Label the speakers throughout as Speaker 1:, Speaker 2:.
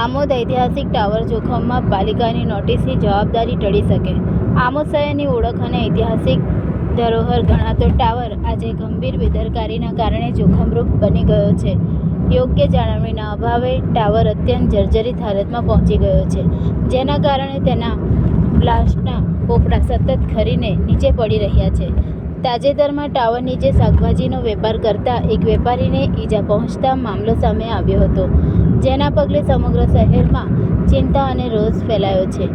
Speaker 1: આમોદ ઐતિહાસિક ટાવર જોખમમાં પાલિકાની નોટિસની જવાબદારી ટળી શકે. આમોદ શહેરની ઓળખ અને ઐતિહાસિક ધરોહર ગણાતો ટાવર આજે ગંભીર બેદરકારીના કારણે જોખમરૂપ બની ગયો છે. યોગ્ય જાળવણીના અભાવે ટાવર અત્યંત જર્જરિત હાલતમાં પહોંચી ગયો છે. જેના કારણે તેના બ્લાસ્ટના પોપડા સતત ખરીને નીચે પડી રહ્યા છે. તાજેતરમાં ટાવર નીચે શાકભાજીનો વેપાર કરતા એક વેપારીને ઈજા પહોંચતા મામલો સામે આવ્યો હતો, જેના પગલે સમગ્ર શહેરમાં ચિંતા અને રોષ ફેલાયો છે.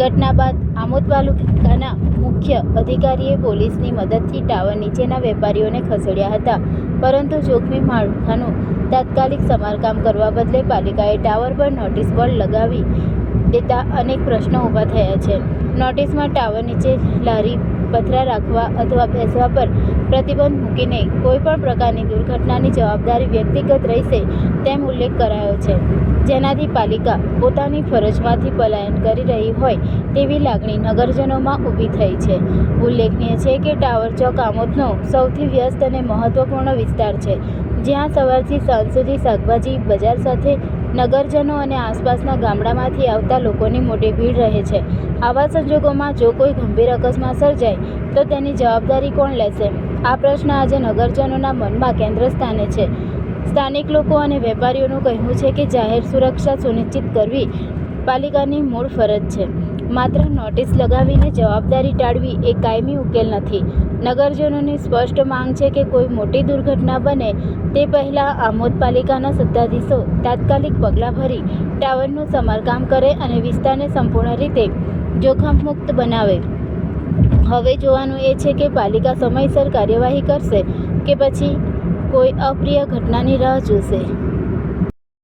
Speaker 1: ઘટના બાદ આમોદ તાલુકાના મુખ્ય અધિકારીએ પોલીસની મદદથી ટાવર નીચેના વેપારીઓને ખસેડ્યા હતા, પરંતુ જોખમી માળખાનું તાત્કાલિક સમારકામ કરવા બદલે પાલિકાએ ટાવર પર નોટિસ બોર્ડ લગાવી દેતા અનેક પ્રશ્નો ઊભા થયા છે. નોટિસમાં ટાવર નીચે લારી પથરા રાખવા અથવા બેસવા પર પ્રતિબંધ મૂકીને કોઈપણ પ્રકારની દુર્ઘટનાની જવાબદારી વ્યક્તિગત રહેશે તેમ ઉલ્લેખ કરાયો છે. જેનાથી પાલિકા પોતાની ફરજમાંથી પલાયન કરી રહી હોય તેવી લાગણી નગરજનોમાં ઊભી થઈ છે. ઉલ્લેખનીય છે કે ટાવર ચોક આમોદનો સૌથી વ્યસ્ત અને મહત્વપૂર્ણ વિસ્તાર છે, જ્યાં સવારથી સાંજ સુધી શાકભાજી બજાર સાથે નગરજનો અને આસપાસના ગામડામાંથી આવતા લોકોની મોટી ભીડ રહે છે. આવા સંજોગોમાં જો કોઈ ગંભીર અકસ્માત સર્જાય, તો તેની જવાબદારી કોણ લેશે? આ પ્રશ્ન આજે નગરજનોના મનમાં કેન્દ્ર સ્થાને છે. સ્થાનિક લોકો અને વેપારીઓનું કહેવું છે કે જાહેર સુરક્ષા સુનિશ્ચિત કરવી પાલિકાની મૂળ ફરજ છે. માત્ર નોટિસ લગાવીને જવાબદારી ટાળવી એ કાયમી ઉકેલ નથી. નગરજનોની સ્પષ્ટ માંગ છે કે કોઈ મોટી દુર્ઘટના બને તે પહેલાં આમોદ પાલિકાના સત્તાધીશો તાત્કાલિક પગલાં ભરી ટાવરનું સમારકામ કરે અને વિસ્તારને સંપૂર્ણ રીતે જોખમમુક્ત બનાવે. હવે જોવાનું એ છે કે પાલિકા સમયસર કાર્યવાહી કરશે કે પછી કોઈ અપ્રિય ઘટનાની રાહ જોશે.